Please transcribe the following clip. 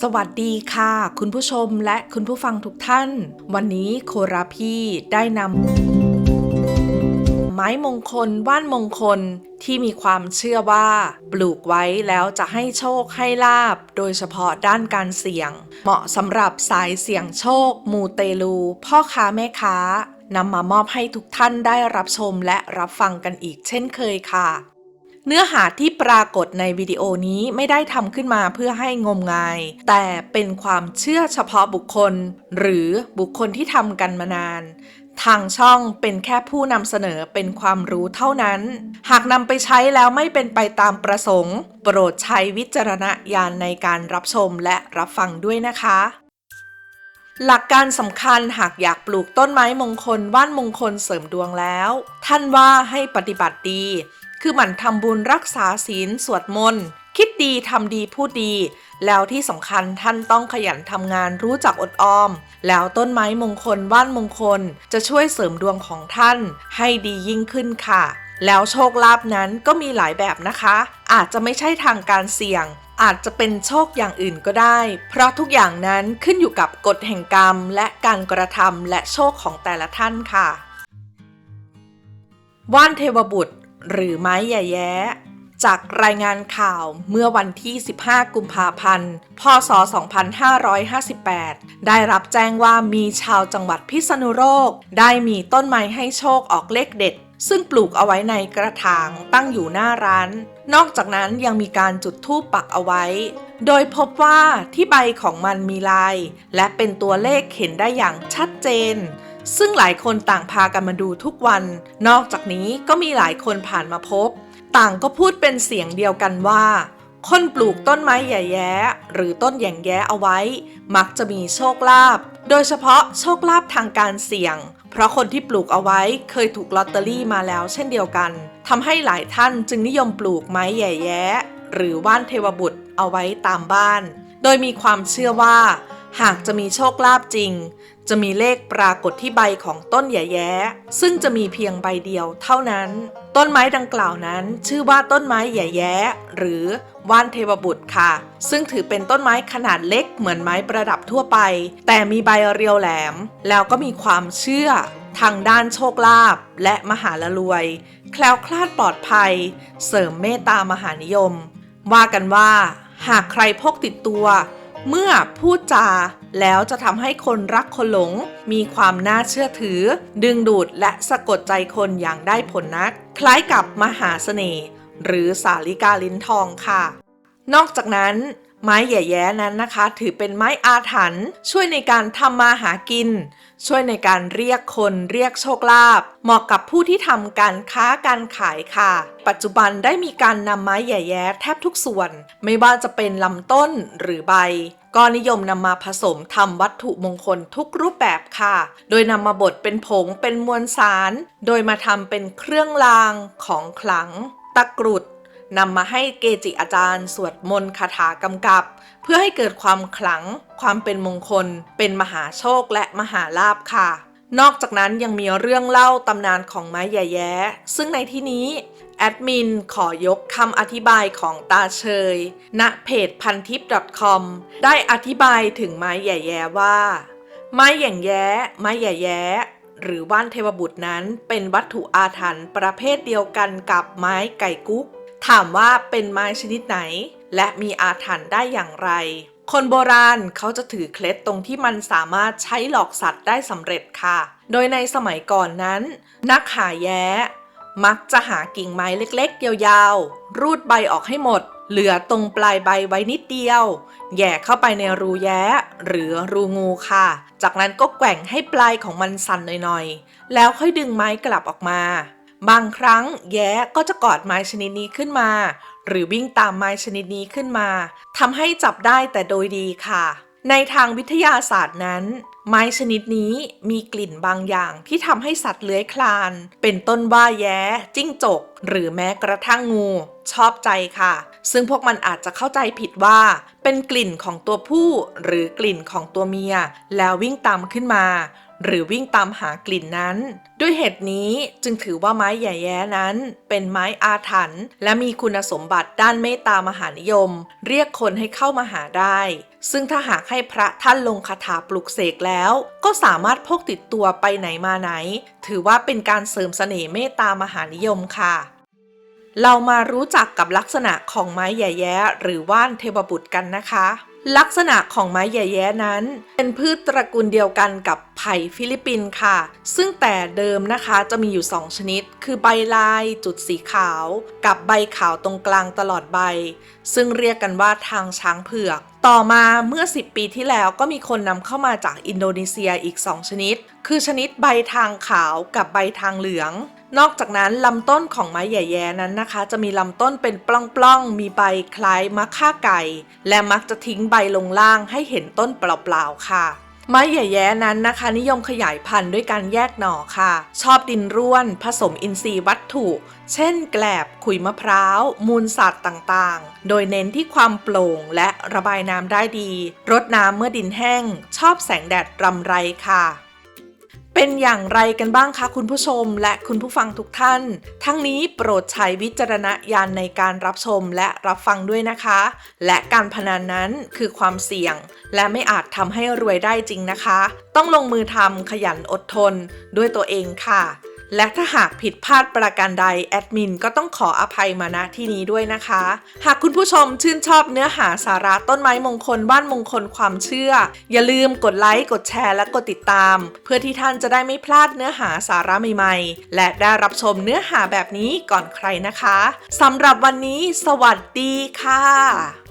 สวัสดีค่ะ คุณผู้ชมและคุณผู้ฟังทุกท่าน วันนี้โคราพี่ได้นำไม้มงคลว่านมงคลที่มีความเชื่อว่า ปลูกไว้แล้วจะให้โชคให้ลาบ โดยเฉพาะด้านการเสี่ยง เหมาะสำหรับสายเสี่ยงโชค มูเตลู พ่อค้าแม่ค้านำมามอบให้ทุกท่านได้รับชมและรับฟังกันอีกเช่นเคยค่ะ เนื้อหาที่ปรากฏในวิดีโอนี้ไม่ได้ทำขึ้นมาเพื่อให้งมงาย แต่เป็นความเชื่อเฉพาะบุคคล หรือบุคคลที่ทำกันมานาน ทางช่องเป็นแค่ผู้นำเสนอเป็นความรู้เท่านั้น หากนำไปใช้แล้วไม่เป็นไปตามประสงค์ โปรดใช้วิจารณญาณในการรับชมและรับฟังด้วยนะคะหลักการสำคัญหากอยากปลูกต้นไม้มงคลว่านมงคลเสริมดวงแล้ว ท่านว่าให้ปฏิบัติดี คือหมั่นทำบุญรักษาศีลสวดมนต์คิดดีทำดีพูดดี แล้วที่สำคัญท่านต้องขยันทำงานรู้จักอดออม แล้วต้นไม้มงคลว่านมงคล จะช่วยเสริมดวงของท่าน ให้ดียิ่งขึ้นค่ะ แล้วโชคลาภนั้นก็มีหลายแบบนะคะ อาจจะไม่ใช่ทางการเสี่ยง อาจจะเป็นโชคอย่างอื่นก็ได้ เพราะทุกอย่างนั้นขึ้นอยู่กับกฎแห่งกรรม และการกระทำและโชคของแต่ละท่านค่ะ ว่านเทวบุตร หรือไม้แย่แย้ จากรายงานข่าวเมื่อวันที่ 15 กุมภาพันธ์ พศ 2558 ได้รับแจ้งว่ามีชาวจังหวัดพิษณุโลก ได้มีต้นไม้ให้โชคออกเลขเด็ด ซึ่งปลูกเอาไว้ในกระถางตั้งอยู่หน้าร้าน นอกจากนั้นยังมีการจุดธูปปักเอาไว้ โดยพบว่าที่ใบของมันมีลาย และเป็นตัวเลขเห็นได้อย่างชัดเจน ซึ่งหลายคนต่างพากันมาดูทุกวัน นอกจากนี้ก็มีหลายคนผ่านมาพบ ต่างก็พูดเป็นเสียงเดียวกันว่า คนปลูกต้นไม้แย่แย้หรือต้นแย่งแย้เอาไว้ มักจะมีโชคลาภ โดยเฉพาะโชคลาภทางการเสี่ยง เพราะคนที่ปลูกเอาไว้เคยถูกลอตเตอรี่มาแล้วเช่นเดียวกันทำให้หลายท่านจึงนิยมปลูกไม้แย่แย้หรือว่านเทวบุตรเอาไว้ตามบ้าน โดยมีความเชื่อว่า หากจะมีโชคลาภจริง จะมีเลขปรากฏที่ใบของต้นแย่แย้ซึ่งจะมีเพียงใบเดียวเท่านั้น ต้นไม้ดังกล่าวนั้น ชื่อว่าต้นไม้แย่แย้หรือว่านเทวบุตรค่ะ ซึ่งถือเป็นต้นไม้ขนาดเล็กเหมือนไม้ประดับทั่วไป แต่มีใบเรียวแหลม แล้วก็มีความเชื่อ ทางด้านโชคลาภและมหาละรวย แคล้วคลาดปลอดภัย เสริมเมตตามหานิยม ว่ากันว่า หากใครพกติดตัว เมื่อพูดจาแล้วจะทำให้คนรักคนหลง มีความน่าเชื่อถือ ดึงดูดและสะกดใจคนอย่างได้ผลนัก คล้ายกับมหาเสน่ห์หรือสาลิกาลิ้นทองค่ะ นอกจากนั้น ไม้แย่แย้นั้นนะคะ ถือเป็นไม้อาถรรพ์ช่วยในการทำมาหากิน ช่วยในการเรียกคนเรียกโชคลาภเหมาะกับผู้ที่ทำการค้าการขายค่ะ ปัจจุบันได้มีการนำไม้แย่แย้แทบทุกส่วน ไม่ว่าจะเป็นลำต้นหรือใบ ก็นิยมนำมาผสมทำวัตถุมงคลทุกรูปแบบค่ะ โดยนำมาบดเป็นผงเป็นมวลสาร โดยมาทำเป็นเครื่องรางของขลัง ตะกรุดนำมาให้เกจิอาจารย์ สวดมนต์คาถากำกับ เพื่อให้เกิดความขลัง ความเป็นมงคล เป็นมหาโชคและมหาลาภค่ะ นอกจากนั้นยังมีเรื่องเล่าตำนานของไม้แย่แย้ซึ่งในที่นี้แอดมินขอยกคำอธิบายของตาเชย ณ เพจพันทิป .com ได้อธิบายถึงไม้แย่แย้ว่า ไม้แย่งแย้ไม้แย่แย้หรือว่านเทวบุตรนั้นเป็นวัตถุอาถรรพ์ประเภทเดียวกันกับไม้ไก่กุ๊ก ถามว่าเป็นไม้ชนิดไหน และมีอาถรรพ์ได้อย่างไร คนโบราณเขาจะถือเคล็ดตรงที่มันสามารถใช้หลอกสัตว์ได้สำเร็จค่ะ โดยในสมัยก่อนนั้น นักหาแย้ มักจะหากิ่งไม้เล็กๆ ยาวๆ รูดใบออกให้หมด เหลือตรงปลายใบไว้นิดเดียว แย่เข้าไปในรูแย้ หรือรูงูค่ะ จากนั้นก็แกว่งให้ปลายของมันสั่นหน่อยๆ แล้วค่อยดึงไม้กลับออกมา บางครั้งแย้ก็จะกอดไม้ชนิดนี้ขึ้นมา หรือวิ่งตามไม้ชนิดนี้ขึ้นมาทำให้จับได้แต่โดยดีค่ะ ในทางวิทยาศาสตร์นั้น ไม้ชนิดนี้มีกลิ่นบางอย่างที่ทำให้สัตว์เลื้อยคลาน เป็นต้นว่าแย้ จิ้งจก หรือแม้กระทั่งงู ชอบใจค่ะ ซึ่งพวกมันอาจจะเข้าใจผิดว่า เป็นกลิ่นของตัวผู้ หรือกลิ่นของตัวเมีย แล้ววิ่งตามขึ้นมา หรือวิ่งตามหากลิ่นนั้น ด้วยเหตุนี้จึงถือว่าไม้แย่แย้นั้น เป็นไม้อาถรรพ์และมีคุณสมบัติด้านเมตตามหานิยม เรียกคนให้เข้ามาหาได้ ซึ่งถ้าหากให้พระท่านลงคาถาปลุกเสกแล้ว ก็สามารถพกติดตัวไปไหนมาไหน ถือว่าเป็นการเสริมเสน่ห์เมตตามหานิยมค่ะเรามารู้จักกับลักษณะของไม้แย่แย้หรือว่านเทวบุตรกันนะคะ ลักษณะของไม้แย่แย้นั้น เป็นพืชตระกูลเดียวกันกับไผ่ฟิลิปปินส์ค่ะ ซึ่งแต่เดิมนะคะจะมีอยู่ 2 ชนิด คือใบลายจุดสีขาว กับใบขาวตรงกลางตลอดใบ ซึ่งเรียกกันว่าทางช้างเผือก ต่อมาเมื่อ 10 ปีที่แล้วก็มีคนนำเข้ามาจากอินโดนีเซียอีก 2 ชนิด คือชนิดใบทางขาวกับใบทางเหลือง นอกจากนั้นลำต้นของไม้แย่แย้นั้นนะคะ จะมีลำต้นเป็นปล้องๆ มีใบคล้ายมะค่าไก่ และมักจะทิ้งใบลงล่างให้เห็นต้นเปล่าๆค่ะ ไม้แย่แย้นั้นนะคะ นิยมขยายพันธุ์ด้วยการแยกหน่อค่ะ ชอบดินร่วน ผสมอินทรีย์วัตถุ เช่น แกลบขุยมะพร้าว มูลสัตว์ต่างๆ โดยเน้นที่ความโปร่งและระบายน้ำได้ดี รดน้ำเมื่อดินแห้ง ชอบแสงแดดรำไรค่ะ เป็นอย่างไรกันบ้างคะคุณผู้ชมและคุณผู้ฟังทุกท่าน ทั้งนี้โปรดใช้วิจารณญาณในการรับชมและรับฟังด้วยนะคะ และการพนันนั้นคือความเสี่ยง และไม่อาจทำให้รวยได้จริงนะคะ ต้องลงมือทำขยันอดทนด้วยตัวเองค่ะ และถ้าหากผิดพลาดประการใดแอดมินก็ต้องขออภัยมาณที่นี้ด้วยนะคะ หากคุณผู้ชมชื่นชอบเนื้อหาสาระต้นไม้มงคลบ้านมงคลความเชื่อ อย่าลืมกดไลค์กดแชร์และกดติดตาม เพื่อที่ท่านจะได้ไม่พลาดเนื้อหาสาระใหม่ๆ และได้รับชมเนื้อหาแบบนี้ก่อนใครนะคะสำหรับวันนี้ สวัสดีค่ะ